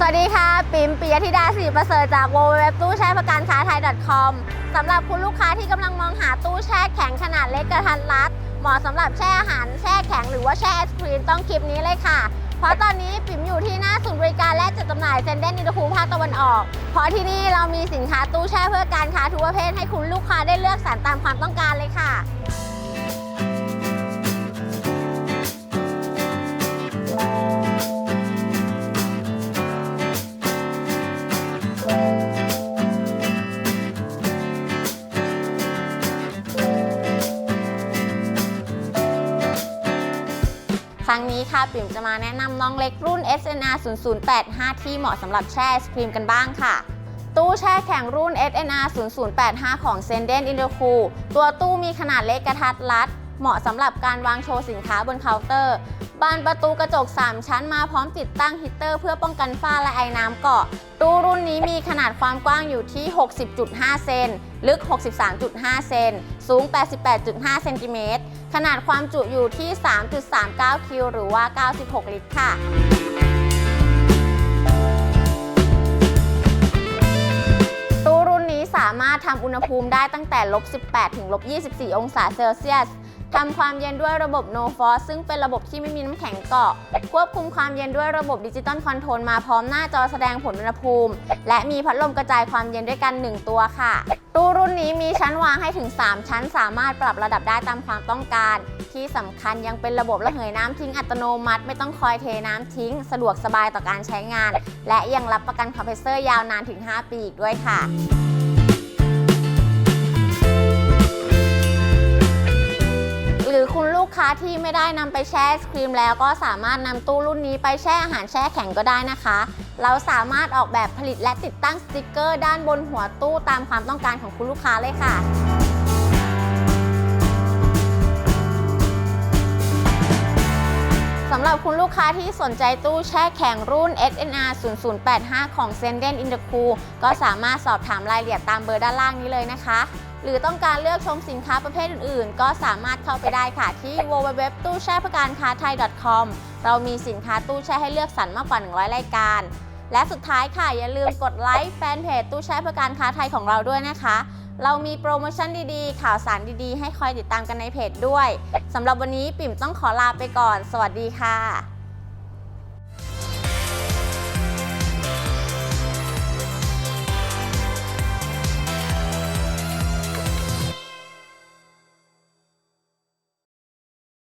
สวัสดีค่ะ ปิมปิยธิดาศรีประเสริฐจาก w w w ตู้แช่ประกันค้าไทย .com สำหรับคุณลูกค้าที่กำลังมองหาตู้แช่แข็งขนาดเล็กกระทัดรัด เหมาะสำหรับแช่อาหารแช่แข็งหรือว่าแช่ไอศครีมต้องคลิปนี้เลยค่ะ เพราะตอนนี้ปิมอยู่ที่หน้าศูนย์บริการและจัดจำหน่ายเซนเดนอินทภูภาคตะวันออก เพราะที่นี่เรามีสินค้าตู้แช่เพื่อการค้าทุกประเภทให้คุณลูกค้าได้เลือกสรรตามความต้องการเลยค่ะ ครั้งนี้ค่ะปิ่มจะมาแนะนำน้องเล็กรุ่น SNR 0085 ที่เหมาะสำหรับแช่ไอศครีมกันบ้างค่ะ ตู้แช่แข็งรุ่น SNR 0085 ของ s e n d e n i n d o c o o ตัวตู้มีขนาดเล็กกระทัดรัด เหมาะสำหรับการวางโชว์สินค้าบนเคาน์เตอร์ บานประตูกระจก 3 ชั้นมาพร้อมติดตั้งฮีเตอร์เพื่อป้องกันฝ้าและไอน้ำเกาะ ตู้รุ่นนี้มีขนาดความกว้างอยู่ที่ 60.5 เซน ลึก 63.5 เซน สูง 88.5 เซนติเมตร ขนาดความจุอยู่ที่ 3.39 คิว หรือว่า 96 ลิตรค่ะตู้รุ่นนี้สามารถทำอุณหภูมิได้ตั้งแต่ลบ 18 ถึงลบ 24 องศาเซลเซียส ทำความเย็นด้วยระบบ No Frost ซึ่งเป็นระบบที่ไม่มีน้ำแข็งเกาะ ควบคุมความเย็นด้วยระบบดิจิตอลคอนโทรลมาพร้อมหน้าจอแสดงผลอุณหภูมิ และมีพัดลมกระจายความเย็นด้วยกัน 1 ตัวค่ะ ตู้รุ่นนี้มีชั้นวางให้ถึง 3 ชั้น สามารถปรับระดับได้ตามความต้องการ ที่สำคัญยังเป็นระบบระเหยน้ำทิ้งอัตโนมัติ ไม่ต้องคอยเทน้ำทิ้ง สะดวกสบายต่อการใช้งาน และยังรับประกันคอมเพรสเซอร์ยาวนานถึง 5 ปีอีกด้วยค่ะ ที่ไม่ได้นำไปแช่ไอศครีมแล้วก็สามารถนำตู้รุ่นนี้ไปแช่อาหารแช่แข็งก็ได้นะคะ เราสามารถออกแบบผลิตและติดตั้งสติกเกอร์ ด้านบนหัวตู้ตามความต้องการของคุณลูกค้าเลยค่ะ หรับคุณลูกค้าที่สนใจตู้แช่แข็งรุ่น SNR 0085 ของ s e n d e n i n d e c o o ก็สามารถสอบถามรายละเอียดตามเบอร์ด้านล่างนี้เลยนะคะ หรือต้องการเลือกชมสินค้าประเภทอื่นๆ ก็สามารถเข้าไปได้ค่ะที่ www ตู้แช่ประการค้าไทย .com เรามีสินค้าตู้แช่ให้เลือกสรรมากกว่า 100 รายการ และสุดท้ายค่ะอย่าลืมกดไลค์แฟนเพจตู้แช่เพื่อการค้าไทยของเราด้วยนะคะ เรามีโปรโมชั่นดีๆ ข่าวสารดีๆ ให้คอยติดตามกันในเพจด้วยสำหรับวันนี้ปิ่มต้องขอลาไปก่อน สวัสดีค่ะ